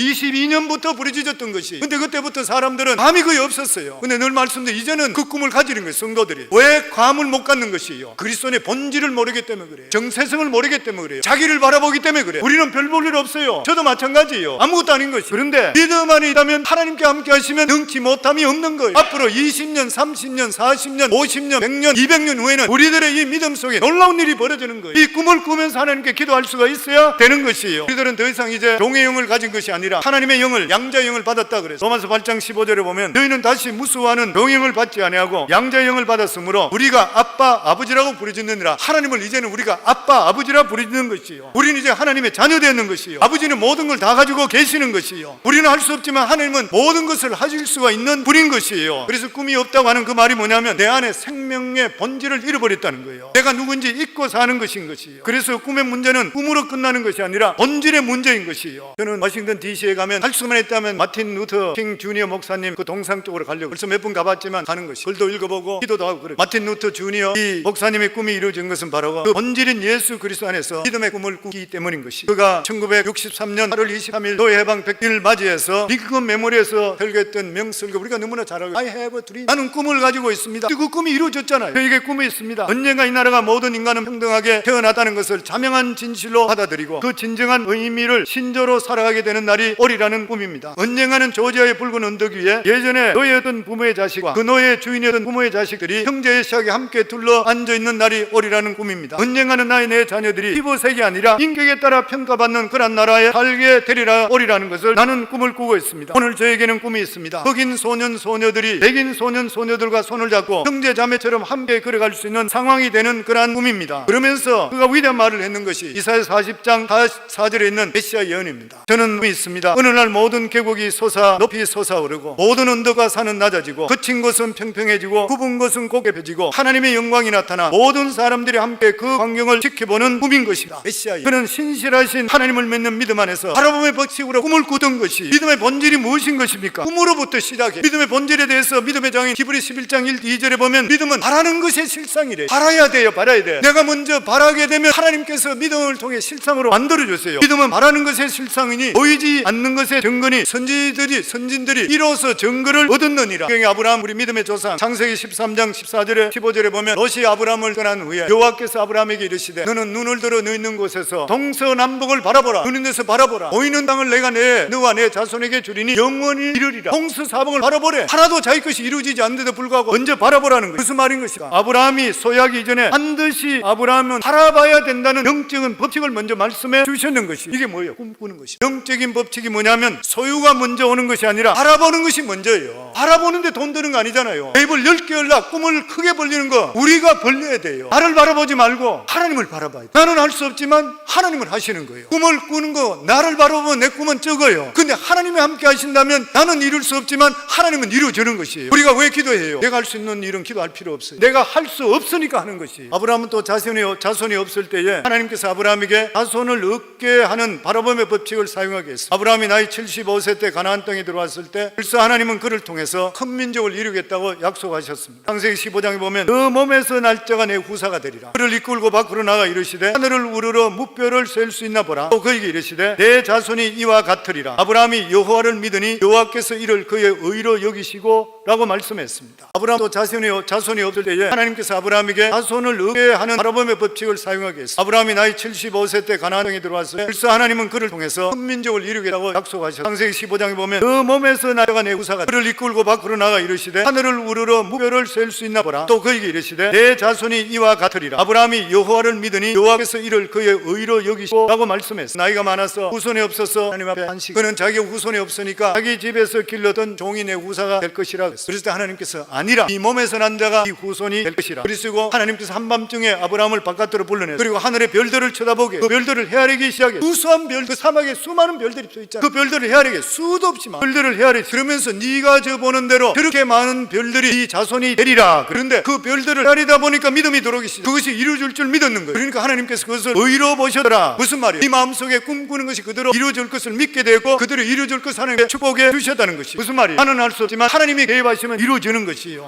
22년부터 부르짖었던 것이. 근데 그때부터 사람들은 감이 거의 없었어요. 근데 늘 말씀드린 이제는 그 꿈을 가지는 거예요 성도들이. 왜 감을 못 갖는 것이에요? 그리스도의 본질을 모르기 때문에 그래요. 정체성을 모르기 때문에 그래요. 자기를 바라보기 때문에 그래요. 우리는 별 볼 일 없어요. 저도 마찬가지예요. 아무것도 아닌 것이. 그런데 믿음 안에 있다면 하나님께 함께 하시면 능치 못함이 없는 거예요. 앞으로 20년 30년 40년 50년 100년 200년 후에는 우리들의 이 믿음 속에 놀라운 일이 벌어지는 거예요. 이 꿈을 꾸면서 하나님께 기도할 수가 있어야 되는 것이에요. 우리들은 더 이상 이제 종의 영을 가진 것이 아니 라 하나님의 영을 양자의 영을 받았다 그래서 로마서 8장 15절에 보면 너희는 다시 무수하는 종의 영을 받지 아니하고 양자의 영을 받았으므로 우리가 아빠 아버지라고 부르짖느니라. 하나님을 이제는 우리가 아빠 아버지라 부르짖는 것이요. 우리는 이제 하나님의 자녀 되는 것이요. 아버지는 모든 걸 다 가지고 계시는 것이요. 우리는 할 수 없지만 하나님은 모든 것을 하실 수가 있는 분인 것이에요. 그래서 꿈이 없다고 하는 그 말이 뭐냐면 내 안에 생명의 본질을 잃어버렸다는 거예요. 내가 누군지 잊고 사는 것인 것이요. 그래서 꿈의 문제는 꿈으로 끝나는 것이 아니라 본질의 문제인 것이요. 저는 워싱턴 DC에 가면 할 수만 있다면 마틴 루터 킹 주니어 목사님 그 동상 쪽으로 가려고 벌써 몇 번 가봤지만 가는 것이 글도 읽어보고 기도도 하고 그래. 마틴 루터 주니어 이 목사님의 꿈이 이루어진 것은 바로 그 본질인 예수 그리스도 안에서 믿음의 꿈을 꾸기 때문인 것이. 그가 1963년 8월 23일 노예 해방 100일을 맞이해서 링컨 메모리에서 설교했던 명설교 우리가 너무나 잘 알고 I have a dream. 나는 꿈을 가지고 있습니다. 그 꿈이 이루어졌잖아요. 저에게 꿈이 있습니다. 언젠가 이 나라가 모든 인간은 평등하게 태어났다는 것을 자명한 진실로 받아들이고 그 진정한 의미를 신조로 살아가게 되는 날이 오리라는 꿈입니다. 언젠가는 조지아의 붉은 언덕 위에 예전에 노예였던 부모의 자식과 그 노예의 주인이었던 부모의 자식들이 형제의 시작에 함께 둘러 앉아 있는 날이 오리라는 꿈입니다. 언젠가는 나의 내 자녀들이 피부색이 아니라 인격에 따라 평가받는 그런 나라에 살게 되리라 오리라는 것을 나는 꿈을 꾸고 있습니다. 오늘 저에게는 꿈이 있습니다. 흑인 소년 소녀들이 백인 소년 소녀들과 손을 잡고 형제 자매처럼 함께 걸어갈 수 있는 상황이 되는 그러한 꿈입니다. 그러면서 그가 위대한 말을 했는 것이 이사야 40장 4절에 있는 메시아 예언입니다. 저는 꿈이 있습니다 어느 날 모든 계곡이 솟아 높이 솟아오르고 모든 언덕과 산은 낮아지고 거친 곳은 평평해지고 굽은 곳은 곱게 펴지고 하나님의 영광이 나타나 모든 사람들이 함께 그 광경을 지켜보는 꿈인 것이다 메시아 예언 그는 신실하신 하나님을 믿는 믿음 안에서 바라봄의 법칙으로 꿈을 꾸던 것이 믿음의 본질이 무엇인 것입니까? 꿈으로부터 시작해 믿음의 본질에 대해서 믿음의 장인 히브리 11장 1, 2절에 보면 믿음은 바라는 것의 실상이래. 바라야 돼요 바라야 돼. 내가 먼저 바라게 되면 하나님께서 믿음을 통해 실상으로 만들어 주세요. 믿음은 바라는 것의 실상이니 보이 지 않는 것의 증거니 선지들이 선진들이 이로써 증거를 얻었느니라. 경의 아브라함 우리 믿음의 조상. 창세기 13장 14절에 15절에 보면 롯이 아브라함을 떠난 후에 여호와께서 아브라함에게 이르시되 너는 눈을 들어 너 있는 곳에서 동서남북을 바라보라. 눈 있는 데서 바라보라. 보이는 땅을 내가 내 너와 내 자손에게 주리니 영원히 이르리라. 동서사방을 바라보래. 하나도 자기 것이 이루어지지 않는데도 불구하고 먼저 바라보라는 거예요 무슨 말인 것이까? 아브라함이 소유하기 이전에 반드시 아브라함은 바라봐야 된다는 영적인 법칙을 먼저 말씀해 주셨는 것이 이게 뭐예요? 꿈꾸는 것이 영적인 법 칙이 뭐냐면 소유가 먼저 오는 것이 아니라 바라보는 것이 먼저예요. 바라보는데 돈 드는 거 아니잖아요. 입을 10개 열라 꿈을 크게 벌리는 거 우리가 벌려야 돼요. 나를 바라보지 말고 하나님을 바라봐야 돼 나는 할 수 없지만 하나님을 하시는 거예요. 꿈을 꾸는 거 나를 바라보면 내 꿈은 적어요. 근데 하나님이 함께 하신다면 나는 이룰 수 없지만 하나님은 이루어지는 것이에요. 우리가 왜 기도해요? 내가 할 수 있는 일은 기도할 필요 없어요. 내가 할 수 없으니까 하는 것이 아브라함은 또 자손이, 자손이 없을 때에 하나님께서 아브라함에게 자손을 얻게 하는 바라봄의 법칙을 사용하게 했어요 아브라함이 나이 75세 때 가나안 땅에 들어왔을 때 벌써 하나님은 그를 통해서 큰 민족을 이루겠다고 약속하셨습니다. 창세기 15장에 보면 그 몸에서 날짜가 내 후사가 되리라. 그를 이끌고 밖으로 나가 이르시되 하늘을 우러러 무뼈를 셀 수 있나 보라. 또 그에게 이르시되 내 자손이 이와 같으리라. 아브라함이 여호와를 믿으니 여호와께서 이를 그의 의로 여기시고 라고 말씀했습니다. 아브라함 또 자손이, 자손이 없을 때에 하나님께서 아브라함에게 자손을 얻게 하는 바라봄의 법칙을 사용하게 했어요 아브라함이 나이 75세 때 가나안 땅에 들어왔을 때 벌써 하나님은 그를 통해서 큰 민족을 이루겠다 고 약속하셨어요 창세기 15장에 보면 그 몸에서 나가 내 후사가 그를 이끌고 밖으로 나가 이르시되 하늘을 우러러 무뼈를 셀수 있나 보라. 또 그에게 이르시되 내 자손이 이와 같으리라. 아브라함이 여호와를 믿으니 여호와께서 이를 그의 의로 여기시고 라고 말씀했어요 나이가 많아서 후손이 없어서 하나님 앞에 한식 그는 자기 후손이 없으니까 자기 집에서 길렀던 종이 내 후사가 될 것이라 그랬어요 그랬을 때 하나님께서 아니라 이 몸에서 난 자가 이 후손이 될 것이라. 그리고 하나님께서 한밤중에 아브라함을 바깥으로 불러내서 그리고 하늘의 별들을 쳐다보게 그 별들을 헤아리기 시작해. 수수한 별, 그 사막에 수많은 별들이 서 있잖아. 그 별들을 헤아리게 수도 많은 별들을 헤아리 그러면서 네가 저 보는 대로 저렇게 많은 별들이 이 자손이 되리라 그런데 그 별들을 헤아리다 보니까 믿음이 들어오기 시작 그것이 이루어질 줄 믿었는 거예요. 그러니까 하나님께서 그것을 의로 보셨더라. 무슨 말이에요? 네 마음속에 꿈꾸는 것이 그대로 이루어질 것을 믿게 되고 그대로 이루어질 것을 하나님께 축복해 주셨다는 것이 무슨 말이에요? 나는 할 수 없지만 하나님이 개입하시면 이루어지는 것이에요